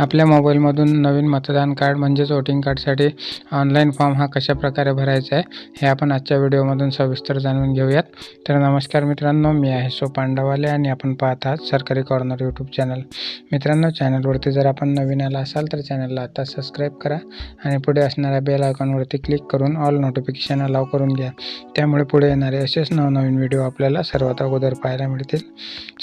आपल्या मोबाईलमधून नवीन मतदान कार्ड म्हणजेच वोटिंग कार्डसाठी ऑनलाईन फॉर्म हा कशाप्रकारे भरायचा आहे हे आपण आजच्या व्हिडिओमधून सविस्तर जाणून घेऊयात. तर नमस्कार मित्रांनो मी आहे सो पांडवाले आणि आपण पाहत आहात सरकारी कॉर्नर यूट्यूब चॅनल. मित्रांनो चॅनलवरती जर आपण नवीन आला असाल तर चॅनलला आता सबस्क्राईब करा आणि पुढे असणाऱ्या बेल आयकॉनवरती क्लिक करून ऑल नोटिफिकेशन अलाव करून घ्या. त्यामुळे पुढे येणारे असेच नवनवीन व्हिडिओ आपल्याला सर्वात अगोदर पाहायला मिळतील.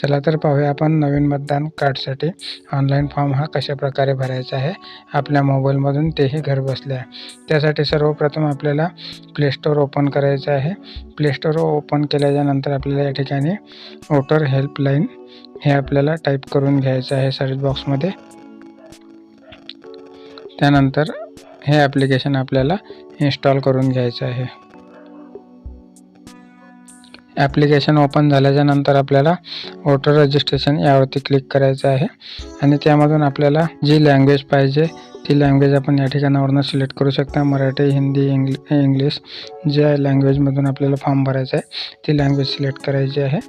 चला तर पाहूया आपण नवीन मतदान कार्डसाठी ऑनलाईन फॉर्म हा कशा प्रकारे भरायचं आहे. आपल्या मोबाईलमधून तेही घरबसल्या त्यासाठी सर्वप्रथम आपल्याला प्ले स्टोअर ओपन करायचं आहे. प्ले स्टोअर ओपन केल्याच्यानंतर आपल्याला या ठिकाणी वोटर हेल्पलाईन हे आपल्याला टाईप करून घ्यायचं आहे सर्च बॉक्समध्ये त्यानंतर हे ॲप्लिकेशन आपल्याला इन्स्टॉल करून घ्यायचं आहे. ॲप्लिकेशन ओपन झाल्याच्यानंतर आपल्याला वोटर रजिस्ट्रेशन यावरती क्लिक करायचं आहे. आणि त्यामधून आपल्याला जी लँग्वेज पाहिजे ती लँग्वेज आपण या ठिकाणावरून सिलेक्ट करू शकता. मराठी हिंदी इंग्लि इंग्लिश ज्या लँग्वेजमधून आपल्याला फॉर्म भरायचा आहे ती लँग्वेज सिलेक्ट करायची आहे.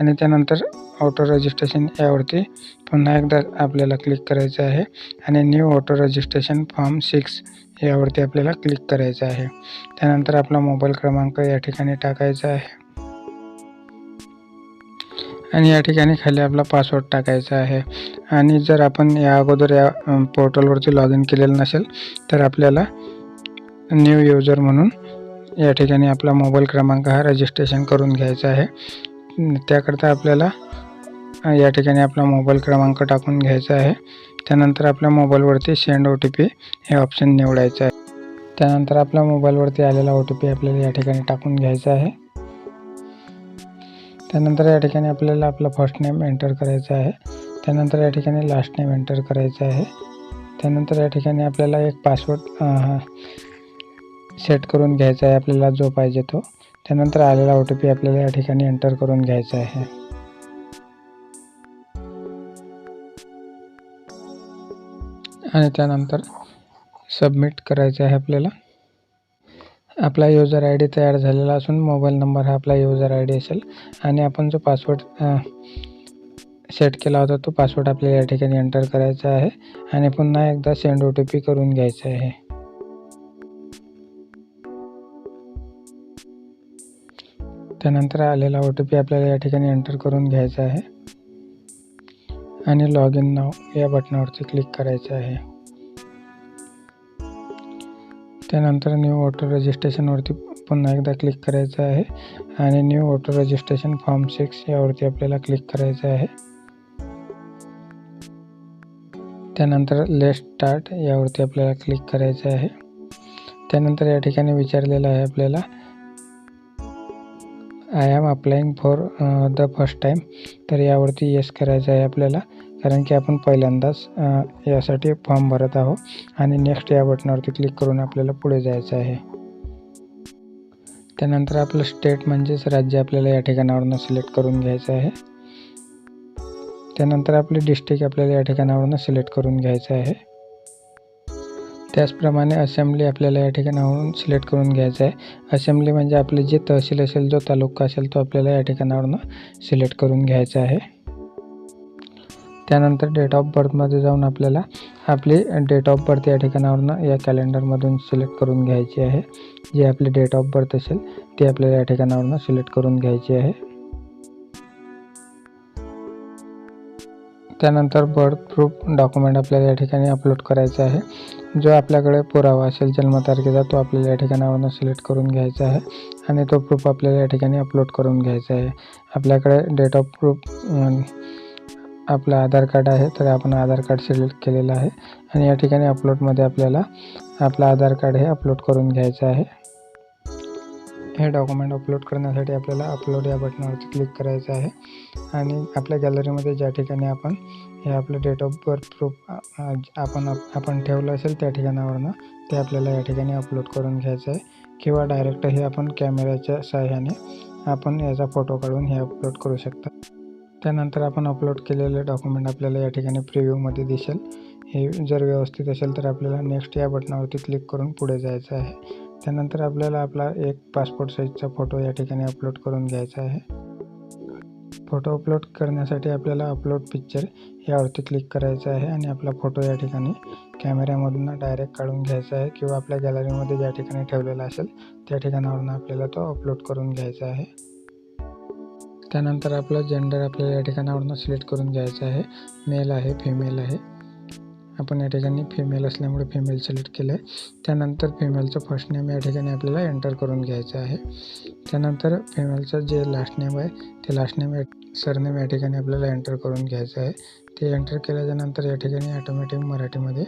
आणि त्यानंतर ऑटो रजिस्ट्रेशन यावरती पुन्हा एकदा आपल्याला क्लिक करायचं आहे. आणि new auto registration form six यावरती आपल्याला क्लिक करायचं आहे. त्यानंतर आपला मोबाईल क्रमांक या ठिकाणी टाकायचा आहे. आणि या ठिकाणी खाली आपला पासवर्ड टाकायचा आहे. आणि जर आपण या अगोदर या पोर्टलवरती लॉग इन केलेलं नसेल तर आपल्याला न्यू युजर म्हणून या ठिकाणी आपला मोबाईल क्रमांक हा रजिस्ट्रेशन करून घ्यायचा आहे. त्याकरता आपल्याला या ठिकाणी आपला मोबाईल क्रमांक टाकून घ्यायचा आहे. त्यानंतर आपल्या मोबाईलवरती सेंड ओ टी पी हे ऑप्शन निवडायचं आहे. त्यानंतर आपल्या मोबाईलवरती आलेला ओ टी पी आपल्याला या ठिकाणी टाकून घ्यायचा आहे. त्यानंतर या ठिकाणी आपल्याला आपला फर्स्ट नेम एंटर करायचा आहे. त्यानंतर या ठिकाणी लास्ट नेम एंटर करायचं आहे. त्यानंतर या ठिकाणी आपल्याला एक पासवर्ड सेट करून घ्यायचा आहे. आपल्याला जो पाहिजे तो. त्यानंतर आलेला ओ टी पी आपल्याला या ठिकाणी एंटर करून घ्यायचा आहे. आणि त्यानंतर सबमिट करायचं आहे आपल्याला. आपला युजर आय डी तयार झालेला असून मोबाईल नंबर हा आपला युजर आय डी असेल. आणि आपण जो पासवर्ड सेट केला होता तो पासवर्ड आपल्याला या ठिकाणी एंटर करायचा आहे. आणि पुन्हा एकदा सेंड ओ टी पी करून घ्यायचा आहे. त्यानंतर आलेला ओ टी पी आपल्याला या ठिकाणी एंटर करून घ्यायचा आहे. आणि लॉग इन नाव या बटनावरती क्लिक करायचं आहे. त्यानंतर न्यू वॉटर रजिस्ट्रेशनवरती पुन्हा एकदा क्लिक करायचं आहे. आणि new voter registration form six यावरती आपल्याला क्लिक करायचं आहे. त्यानंतर लेट स्टार्ट यावरती आपल्याला क्लिक करायचं आहे. त्यानंतर या ठिकाणी विचारलेलं आहे आपल्याला I am applying for the first time तर यावरती येस करायचं आहे आपल्याला. कारण की आपण पहिल्यांदाच यासाठी फॉर्म भरत आहोत आणि नेक्स्ट या बटनावरती क्लिक करून आपल्याला पुढे जायचं आहे. त्यानंतर आपलं स्टेट म्हणजेच राज्य आपल्याला या ठिकाणावरून सिलेक्ट करून घ्यायचं आहे. त्यानंतर आपली डिस्ट्रिक्ट आपल्याला या ठिकाणावरून सिलेक्ट करून घ्यायचं आहे. त्याचप्रमाणे असेंब्ली आपल्याला या ठिकाणावरून सिलेक्ट करून घ्यायचं आहे. असेंब्ली म्हणजे आपले जे तहसील असेल जो तालुका असेल तो आपल्याला या ठिकाणावरून सिलेक्ट करून घ्यायचा आहे. त्यानंतर डेट ऑफ बर्थमध्ये जाऊन आपल्याला आपली डेट ऑफ बर्थ या ठिकाणावरून या कॅलेंडरमधून सिलेक्ट करून घ्यायची आहे. जी आपली डेट ऑफ बर्थ असेल ती आपल्याला या ठिकाणावरनं सिलेक्ट करून घ्यायची आहे. त्यानंतर बर्थ प्रूफ डॉक्युमेंट आपल्याला या ठिकाणी अपलोड करायचा आहे. जो आपल्याकडे पुरावा असेल जन्मतारखेचा तो आपल्याला या ठिकाणावरनं सिलेक्ट करून घ्यायचा आहे आणि तो प्रूफ आपल्याला या ठिकाणी अपलोड करून घ्यायचा आहे. आपल्याकडे डेट ऑफ प्रूफ आपलं आधार कार्ड आहे तर आपण आधार कार्ड सिलेक्ट केलेलं आहे. आणि या ठिकाणी अपलोडमध्ये आपल्याला आपलं आधार कार्ड हे अपलोड करून घ्यायचं आहे. हे डॉक्युमेंट अपलोड करण्यासाठी आपल्याला अपलोड या बटनावरती क्लिक करायचं आहे. आणि आपल्या गॅलरीमध्ये ज्या ठिकाणी आपण हे आपलं डेट ऑफ बर्थ प्रूफ आपण आपण ठेवलं असेल त्या ठिकाणावरनं ते आपल्याला या ठिकाणी अपलोड करून घ्यायचं आहे. किंवा डायरेक्ट हे आपण कॅमेऱ्याच्या सहाय्याने आपण याचा फोटो काढून हे अपलोड करू शकता. त्यानंतर आपण अपलोड केलेले डॉक्युमेंट आपल्याला या ठिकाणी प्रिव्ह्यूमध्ये दिसेल. हे जर व्यवस्थित असेल तर आपल्याला नेक्स्ट या बटनावरती क्लिक करून पुढे जायचं आहे. त्यानंतर आपल्याला आपला एक पासपोर्ट साईजचा फोटो या ठिकाणी अपलोड करून घ्यायचा आहे. फोटो अपलोड करण्यासाठी आपल्याला अपलोड पिक्चर यावरती क्लिक करायचं आहे आणि आपला फोटो या ठिकाणी कॅमेऱ्यामधून डायरेक्ट काढून घ्यायचा आहे किंवा आपल्या गॅलरीमध्ये ज्या ठिकाणी ठेवलेला असेल त्या ठिकाणावरून आपल्याला तो अपलोड करून घ्यायचा आहे. त्यानंतर आपलं जेंडर आपल्याला या ठिकाणावरनं सिलेक्ट करून घ्यायचं आहे. मेल आहे फिमेल आहे. आपण या ठिकाणी फिमेल असल्यामुळे फिमेल सिलेक्ट केलं आहे त्यानंतर फिमेलचं फर्स्ट नेम या ठिकाणी आपल्याला एंटर करून घ्यायचं आहे. त्यानंतर फिमेलचं जे लास्ट नेम आहे ते लास्ट नेम सरनेम या ठिकाणी आपल्याला एंटर करून घ्यायचं आहे. ते एंटर केल्याच्यानंतर या ठिकाणी ऑटोमॅटिक मराठीमध्ये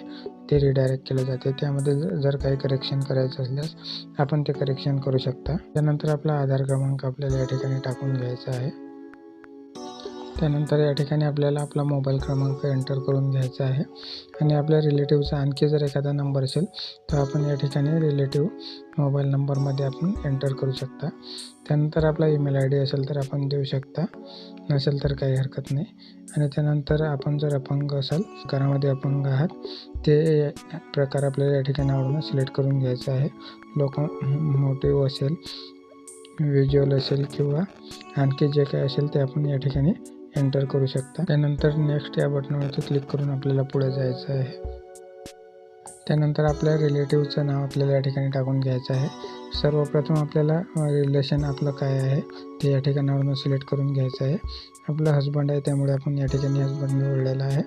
ते रिडायरेक्ट केलं जाते. त्यामध्ये जर काही करेक्शन करायचं असल्यास आपण ते करेक्शन करू शकता. त्यानंतर आपला आधार क्रमांक आपल्याला या ठिकाणी टाकून घ्यायचा आहे. त्यानंतर या ठिकाणी आपल्याला आपला मोबाईल क्रमांक एंटर करून घ्यायचा आहे. आणि आपल्या रिलेटिव्हचा आणखी जर एखादा नंबर असेल तर आपण या ठिकाणी रिलेटिव्ह मोबाईल नंबरमध्ये आपण एंटर करू शकता. त्यानंतर आपला ईमेल आय डी असेल तर आपण देऊ शकता. नसेल तर काही हरकत नाही. आणि त्यानंतर आपण जर अपंग असाल घरामध्ये अपंग आहात ते प्रकार आपल्याला या ठिकाणी आवडून सिलेक्ट करून घ्यायचं आहे. लोक मोटिव्ह असेल व्हिज्युअल असेल किंवा आणखी जे काही असेल ते आपण या ठिकाणी एंटर करू शकता. त्यानंतर नेक्स्ट या बटनावरती क्लिक करून आपल्याला पुढे जायचं आहे. त्यानंतर आपल्या रिलेटिव्हचं नाव आपल्याला या ठिकाणी टाकून घ्यायचं आहे. सर्वप्रथम आपल्याला रिलेशन आपलं काय आहे ते या ठिकाणावरून सिलेक्ट करून घ्यायचं आहे. आपलं हसबंड आहे त्यामुळे आपण या ठिकाणी हसबंड निवडलेला आहे.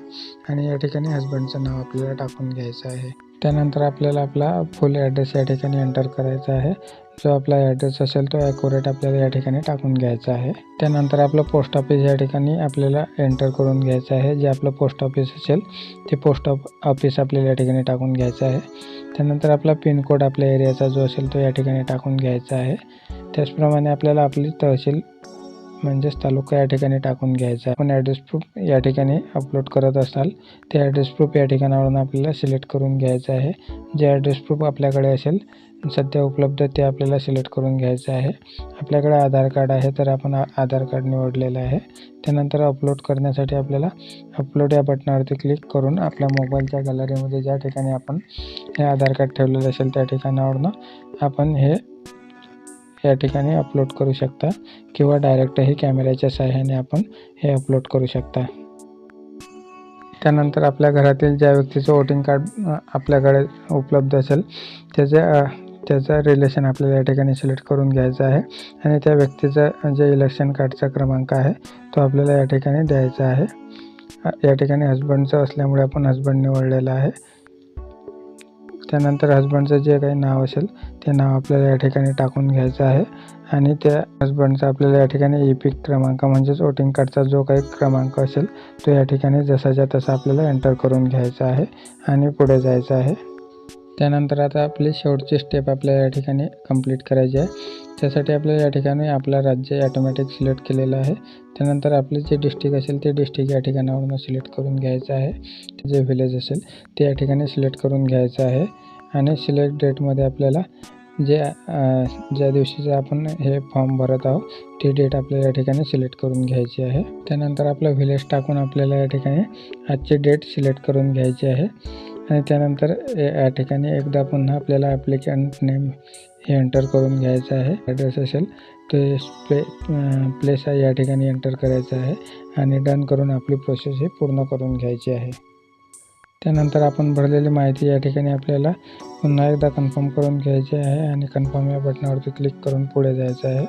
आणि या ठिकाणी हसबंडचं नाव आपल्याला टाकून घ्यायचं आहे. त्यानंतर आपल्याला आपला फुल ॲड्रेस या ठिकाणी एंटर करायचा आहे. जो आपला ॲड्रेस असेल तो ॲक्युरेट आपल्याला या ठिकाणी टाकून घ्यायचा आहे. त्यानंतर आपलं पोस्ट ऑफिस या ठिकाणी आपल्याला एंटर करून घ्यायचं आहे. जे आपलं पोस्ट ऑफिस असेल ते पोस्ट ऑफिस आपल्याला या ठिकाणी टाकून घ्यायचं आहे. त्यानंतर आपला पिनकोड आपल्या एरियाचा जो असेल तो या ठिकाणी टाकून घ्यायचा आहे. त्याचप्रमाणे आपल्याला आपली तहसील म्हणजेच तालुका या ठिकाणी टाकून घ्यायचा आपण ॲड्रेस प्रूफ या ठिकाणी अपलोड करत असाल ते ॲड्रेस प्रूफ या ठिकाणावरून आपल्याला सिलेक्ट करून घ्यायचं आहे. जे ॲड्रेस प्रूफ आपल्याकडे असेल सध्या उपलब्ध ते आपल्याला सिलेक्ट करून घ्यायचं आहे. आपल्याकडे आधार कार्ड आहे तर आपण आधार कार्ड निवडलेलं आहे. त्यानंतर अपलोड करण्यासाठी आपल्याला अपलोड या बटनावरती क्लिक करून आपल्या मोबाईलच्या गॅलरीमध्ये ज्या ठिकाणी आपण हे आधार कार्ड ठेवलेलं असेल त्या ठिकाणावरून आपण हे या ठिकाणी अपलोड करू शकता किंवा डायरेक्टही कॅमेऱ्याच्या सहाय्याने आपण हे अपलोड करू शकता. त्यानंतर आपल्या घरातील ज्या व्यक्तीचं वोटिंग कार्ड आपल्याकडे उपलब्ध असेल त्याच्या त्याचं रिलेशन आपल्याला या ठिकाणी सिलेक्ट करून घ्यायचं आहे आणि त्या व्यक्तीचा जे इलेक्शन कार्डचा क्रमांक आहे तो आपल्याला या ठिकाणी द्यायचा आहे. या ठिकाणी हजबंडचं असल्यामुळे आपण हजबंड निवडलेला आहे. त्यानंतर हजबंडचं जे काही नाव असेल ते नाव आपल्याला या ठिकाणी टाकून घ्यायचं आहे. आणि त्या हजबंडचा आपल्याला या ठिकाणी ई पिक क्रमांक म्हणजेच वोटिंग कार्डचा जो काही क्रमांक असेल तो या ठिकाणी जसाच्या तसा आपल्याला एंटर करून घ्यायचा आहे आणि पुढे जायचं आहे. त्यानंतर आता आपली शेवटची स्टेप आपल्याला या ठिकाणी कंप्लीट करायची आहे. त्यासाठी आपल्याला या ठिकाणी आपला राज्य ॲटोमॅटिक सिलेक्ट केलेलं आहे. त्यानंतर आपले जे डिस्ट्रिक्ट असेल ते डिस्ट्रिक्ट या ठिकाणावरून सिलेक्ट करून घ्यायचं आहे. जे व्हिलेज असेल ते या ठिकाणी सिलेक्ट करून घ्यायचं आहे. आणि सिलेक्ट डेटमध्ये आपल्याला जे ज्या दिवशीचं आपण हे फॉर्म भरत आहोत ती डेट आपल्याला या ठिकाणी सिलेक्ट करून घ्यायची आहे. त्यानंतर आपलं व्हिलेज टाकून आपल्याला या ठिकाणी आजची डेट सिलेक्ट करून घ्यायची आहे. आणि त्यानंतर या ठिकाणी एकदा पुन्हा आपल्याला ॲप्लिकंट नेम हे एंटर करून घ्यायचं आहे. ॲड्रेस असेल ते प्ले प्लेस आहे या ठिकाणी एंटर करायचं आहे आणि डन करून आपली प्रोसेस ही पूर्ण करून घ्यायची आहे. त्यानंतर आपण भरलेली माहिती या ठिकाणी आपल्याला पुन्हा एकदा कन्फर्म करून घ्यायची आहे आणि कन्फर्म या बटनावरती क्लिक करून पुढे जायचं आहे.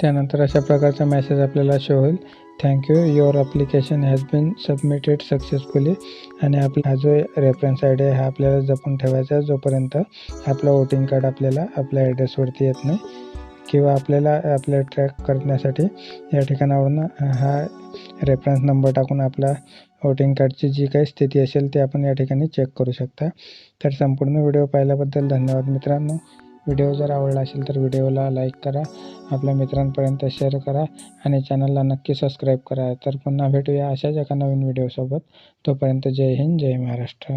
त्यानंतर अशा प्रकारचा मेसेज आपल्याला शो होईल. Thank you your application has been submitted successfully आणि आपला हा जो रेफरन्स आय डी आहे हा आपल्याला जपून ठेवायचा आहे. जोपर्यंत आपलं वोटिंग कार्ड आपल्याला आपल्या ॲड्रेसवरती येत नाही किंवा आपल्याला आपल्या ट्रॅक करण्यासाठी या ठिकाणावरून हा रेफरन्स नंबर टाकून आपला वोटिंग कार्डची जी काही स्थिती असेल ते आपण या ठिकाणी चेक करू शकता. तर संपूर्ण व्हिडिओ पाहिल्याबद्दल धन्यवाद मित्रांनो. व्हिडिओ जर आवडला असेल तर व्हिडिओला लाईक करा आपल्या मित्रांपर्यंत शेअर करा आणि चॅनलला नक्की सबस्क्राईब करा. तर पुन्हा भेटूया अशाच एका नवीन व्हिडिओसोबत तोपर्यंत जय हिंद जय महाराष्ट्र.